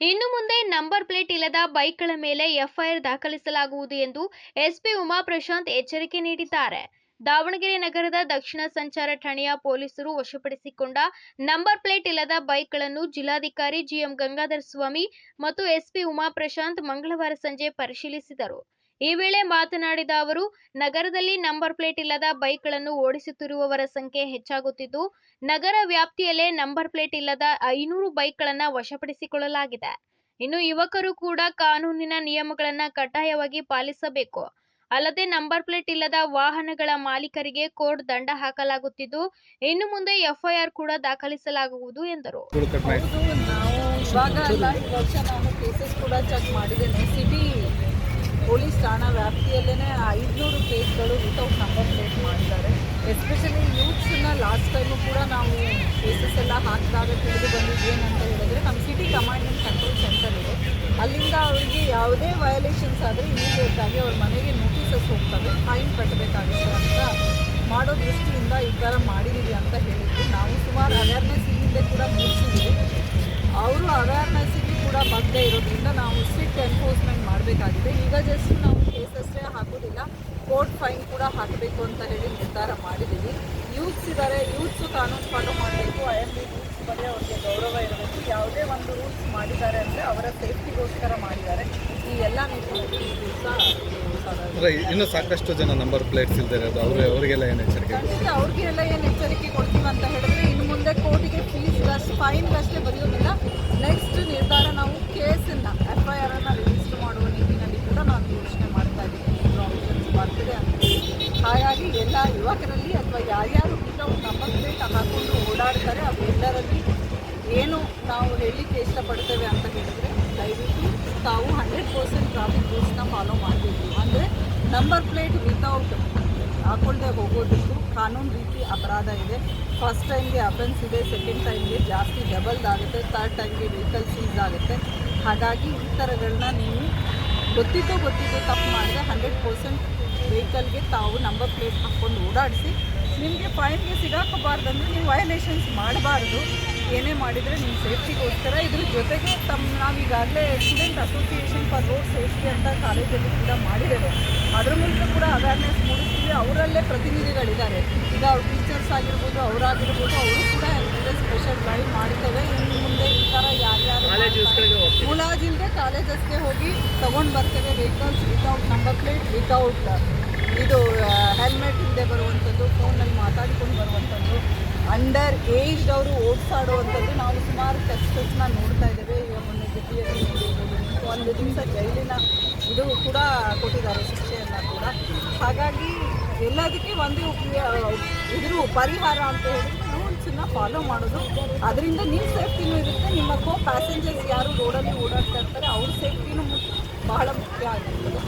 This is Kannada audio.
ಇನ್ನು ಮುಂದೆ ನಂಬರ್ ಪ್ಲೇಟ್ ಇಲ್ಲದ ಬೈಕ್ಗಳ ಮೇಲೆ ಎಫ್ಐಆರ್ ದಾಖಲಿಸಲಾಗುವುದು ಎಂದು ಎಸ್ಪಿ ಉಮಾ ಪ್ರಶಾಂತ್ ಎಚ್ಚರಿಕೆ ನೀಡಿದ್ದಾರೆ. ದಾವಣಗೆರೆ ನಗರದ ದಕ್ಷಿಣ ಸಂಚಾರ ಠಾಣೆಯ ಪೊಲೀಸರು ವಶಪಡಿಸಿಕೊಂಡ ನಂಬರ್ ಪ್ಲೇಟ್ ಇಲ್ಲದ ಬೈಕ್ಗಳನ್ನು ಜಿಲ್ಲಾಧಿಕಾರಿ ಜಿಎಂ ಗಂಗಾಧರ ಸ್ವಾಮಿ ಮತ್ತು ಎಸ್ಪಿ ಉಮಾ ಪ್ರಶಾಂತ್ ಮಂಗಳವಾರ ಸಂಜೆ ಪರಿಶೀಲಿಸಿದರು. ಈ ವೇಳೆ ಮಾತನಾಡಿದ ಅವರು, ನಗರದಲ್ಲಿ ನಂಬರ್ ಪ್ಲೇಟ್ ಇಲ್ಲದ ಬೈಕ್ಗಳನ್ನು ಓಡಿಸುತ್ತಿರುವವರ ಸಂಖ್ಯೆ ಹೆಚ್ಚಾಗುತ್ತಿದ್ದು, ನಗರ ವ್ಯಾಪ್ತಿಯಲ್ಲೇ ನಂಬರ್ ಪ್ಲೇಟ್ ಇಲ್ಲದ ಐನೂರು ಬೈಕ್ಗಳನ್ನು ವಶಪಡಿಸಿಕೊಳ್ಳಲಾಗಿದೆ. ಇನ್ನು ಯುವಕರು ಕೂಡ ಕಾನೂನಿನ ನಿಯಮಗಳನ್ನು ಕಡ್ಡಾಯವಾಗಿ ಪಾಲಿಸಬೇಕು. ಅಲ್ಲದೆ ನಂಬರ್ ಪ್ಲೇಟ್ ಇಲ್ಲದ ವಾಹನಗಳ ಮಾಲೀಕರಿಗೆ ಕೋರ್ಟ್ ದಂಡ ಹಾಕಲಾಗುತ್ತಿದ್ದು, ಇನ್ನು ಮುಂದೆ ಎಫ್ಐಆರ್ ಕೂಡ ದಾಖಲಿಸಲಾಗುವುದು ಎಂದರು. ಪೊಲೀಸ್ ಠಾಣಾ ವ್ಯಾಪ್ತಿಯಲ್ಲೇ ಐದುನೂರು ಕೇಸ್ಗಳು ವಿತೌಟ್ ನಂಬರ್ ಪ್ಲೇಟ್ ಮಾಡ್ತಾರೆ. ಎಸ್ಪೆಷಲಿ ಯೂತ್ಸನ್ನ ಲಾಸ್ಟ್ ಟೈಮು ಕೂಡ ನಾವು ಕೇಸಸ್ ಎಲ್ಲ ಹಾಕಿದಾಗ ತಿಳಿದು ಬಂದಿದ್ದು ಏನಂತ ಹೇಳಿದ್ರೆ ನಮ್ಮ city command and control centre ಇದೆ. ಅಲ್ಲಿಂದ ಅವರಿಗೆ ಯಾವುದೇ ವಯೋಲೇಷನ್ಸ್ ಆದರೆ ಇಮಿಡಿಯೇಟ್ ಆಗಿ ಅವ್ರ ಮನೆಗೆ ನೋಟಿಸಸ್ ಹೋಗ್ತವೆ ಫೈನ್ ಕಟ್ಟಬೇಕಾಗುತ್ತೆ ಅಂತ ಮಾಡೋ ದೃಷ್ಟಿಯಿಂದ ಈ ಥರ ಮಾಡಿದ್ದೀವಿ ಅಂತ ಹೇಳಿದ್ವಿ ನಾವು ಸುಮಾರು ಅವೇರ್ನೆಸ್ ಇಲ್ಲಿಂದ ಕೂಡ ಮೂಡಿಸಿದ್ದೀವಿ. ಅವರು ಅವೇರ್ನೆಸ್ಸಿಗೆ ಇರೋದ್ರಿಂದ ನಾವು ಸ್ಟ್ರಿಕ್ಟ್ ಎನ್ಫೋರ್ಸ್ಮೆಂಟ್ ಮಾಡಬೇಕಾಗಿದೆ. ಈಗ ಜಸ್ಟ್ ನಾವು ಕೇಸಸ್ಸೇ ಹಾಕೋದಿಲ್ಲ ಕೋರ್ಟ್ ಫೈನ್ ಕೂಡ ಹಾಕಬೇಕು ಅಂತ ಹೇಳಿ ನಿರ್ಧಾರ ಮಾಡಿದ್ದೀವಿ. ಯೂತ್ಸ್ ಇದ್ದಾರೆ ಯೂತ್ಸು ಕಾನೂನು ಫಾಲೋ ಮಾಡಬೇಕು. ಐ ಎಂ ಬಿ ರೂಲ್ಸ್ ಬಗ್ಗೆ ಅವ್ರಿಗೆ ಗೌರವ ಇರಬೇಕು. ಯಾವುದೇ ಒಂದು ರೂಲ್ಸ್ ಮಾಡಿದ್ದಾರೆ ಅಂದರೆ ಅವರ ಸೇಫ್ಟಿಗೋಸ್ಕರ ಮಾಡಿದ್ದಾರೆ. ಈ ಎಲ್ಲ ನಿಟ್ಟಿನಲ್ಲಿ ಈ ದಿವಸ ಅಂದ್ರೆ ಇನ್ನೂ ಸಾಕಷ್ಟು ಜನ ನಂಬರ್ ಪ್ಲೇಟ್ಸ್ ಇಲ್ದೇ ಇರೋದು. ಅವರು ಅವರಿಗೆಲ್ಲ ಏನು ಎಚ್ಚರಿಕೆ ಖಂಡಿತ ಅವ್ರಿಗೆಲ್ಲ ಏನು ಎಚ್ಚರಿಕೆ ಕೊಡ್ತೀವಿ ಅಂತ ಹೇಳಿದ್ರೆ ಇನ್ನು ಮುಂದೆ ಕೋರ್ಟಿಗೆ ಫೀಸ್ ಫೈನ್ ಫೈನ್ಗಷ್ಟೇ ಬರೆಯೋದಿಲ್ಲ. ನೆಕ್ಸ್ಟ್ ನಿರ್ಧಾರ ನಾವು ಕೇಸನ್ನು ಎಫ್ ಐ ಆರನ್ನು ರಿಜಿಸ್ಟರ್ ಮಾಡುವ ನಿಟ್ಟಿನಲ್ಲಿ ಕೂಡ ನಾವು ಯೋಚನೆ ಮಾಡ್ತಾ ಇದ್ದೀವಿ ಪ್ರಾವಿಷನ್ಸ್ ಬರ್ತಿದೆ ಅಂತ ಹಾಗಾಗಿ ಎಲ್ಲ ಯುವಕರಲ್ಲಿ ಅಥವಾ ಯಾರ್ಯಾರು ನಂಬರ್ ಪ್ಲೇಟ್ ಹಾಕೊಂಡು ಓಡಾಡ್ತಾರೆ ಅವೆಲ್ಲರಲ್ಲಿ ಏನು ನಾವು ಹೇಳಲಿಕ್ಕೆ ಇಷ್ಟಪಡ್ತೇವೆ ಅಂತ ಹೇಳಿದ್ರೆ ದಯವಿಟ್ಟು ತಾವು ಹಂಡ್ರೆಡ್ ಪರ್ಸೆಂಟ್ ಟ್ರಾಫಿಕ್ ರೂಲ್ಸ್ನ ಫಾಲೋ ಮಾಡಬೇಕು ಅಂದರೆ ನಂಬರ್ ಪ್ಲೇಟ್ ವಿತೌಟ್ ಹಾಕೊಳ್ಳದೆ ಹೋಗೋದಕ್ಕೂ ಕಾನೂನು ರೀತಿ ಅಪರಾಧ ಇದೆ. ಫಸ್ಟ್ ಟೈಮ್ಗೆ ಅಫೆನ್ಸ್ ಇದೆ ಸೆಕೆಂಡ್ ಟೈಮ್ಗೆ ಜಾಸ್ತಿ ಡಬಲ್ದಾಗುತ್ತೆ ಥರ್ಡ್ ಟೈಮ್ಗೆ ವೆಹಿಕಲ್ ಸೀಸ್ ಆಗುತ್ತೆ. ಹಾಗಾಗಿ ಈ ಥರಗಳನ್ನ ನೀವು ಗೊತ್ತಿದ್ದೋ ಗೊತ್ತಿದ್ದೋ ತಪ್ಪು ಮಾಡಿದ್ರೆ ಹಂಡ್ರೆಡ್ ಪರ್ಸೆಂಟ್ ವೆಹಿಕಲ್ಗೆ ತಾವು ನಂಬರ್ ಪ್ಲೇಟ್ ಹಾಕ್ಕೊಂಡು ಓಡಾಡಿಸಿ, ನಿಮಗೆ ಫೈನ್ಗೆ ಸಿಗಾಕಬಾರ್ದಂದ್ರೆ ನೀವು ವಯಲೇಷನ್ಸ್ ಮಾಡಬಾರ್ದು. ಏನೇ ಮಾಡಿದರೆ ನಿಮ್ಮ ಸೇಫ್ಟಿಗೋಸ್ಕರ ಇದ್ರ ಜೊತೆಗೆ ತಮ್ಮ ನಾವು ಈಗಾಗಲೇ student association for road safety ಅಂತ ಕಾಲೇಜಲ್ಲಿ ಕೂಡ ಮಾಡಿದ್ದೇವೆ. ಅದರ ಮೂಲಕ ಕೂಡ ಅವೇರ್ನೆಸ್ ಮೂಡಿಸ್ತೀವಿ ಅವರಲ್ಲೇ ಪ್ರತಿನಿಧಿಗಳಿದ್ದಾರೆ. ಈಗ ಅವ್ರ ಟೀಚರ್ಸ್ ಆಗಿರ್ಬೋದು, ಅವರಾಗಿರ್ಬೋದು, ಅವರು ಕೂಡ ಎಲ್ಲೇ ಸ್ಪೆಷಲ್ ಡ್ರೈವ್ ಮಾಡಿದ್ದೇವೆ ಇನ್ನು ಮುಂದೆ ಈ ಥರ ಯಾರ್ಯಾರು ಮುಲಾಜಿಲ್ಲದೆ ಕಾಲೇಜಸ್ಗೆ ಹೋಗಿ ತೊಗೊಂಡು ಬರ್ತೇವೆ vehicles without number plate without ಇದು ಹೆಲ್ಮೆಟ್ ಹಿಂದೆ ಬರುವಂಥದ್ದು ಫೋನಲ್ಲಿ ಮಾತಾಡಿಕೊಂಡು ಬರುವಂಥದ್ದು. ಅಂಡರ್ ಏಜ್ಡ್ ಅವರು ಓಡಿಸಾಡುವಂಥದ್ದು ನಾವು ಸುಮಾರು ಟೆಸ್ಟಸ್ನ ನೋಡ್ತಾ ಇದ್ದೇವೆ. ಈಗ ಮೊನ್ನೆ ನೋಡಿರ್ಬೋದು ಒಂದು ದಿವಸ ಜೈಲಿನ ಇದು ಕೂಡ ಕೊಟ್ಟಿದ್ದಾರೆ, ಶಿಕ್ಷೆಯನ್ನು ಕೂಡ. ಹಾಗಾಗಿ ಎಲ್ಲದಕ್ಕೆ ಒಂದೇ ಇದ್ರ ಪರಿಹಾರ ಅಂತ ಹೇಳಿದ್ರೆ ರೂಲ್ಸನ್ನು ಫಾಲೋ ಮಾಡೋದು. ಅದರಿಂದ ನಿಮ್ಮ ಸೇಫ್ಟಿನೂ ಇರುತ್ತೆ ನಿಮ್ಮ ಕೋ ಪ್ಯಾಸೆಂಜರ್ಸ್ ಯಾರು ರೋಡಲ್ಲಿ ಓಡಾಡ್ತಾ ಇರ್ತಾರೆ ಅವ್ರ ಸೇಫ್ಟಿನೂ ಬಹಳ ಮುಖ್ಯ ಆಗಿರ್ತದೆ.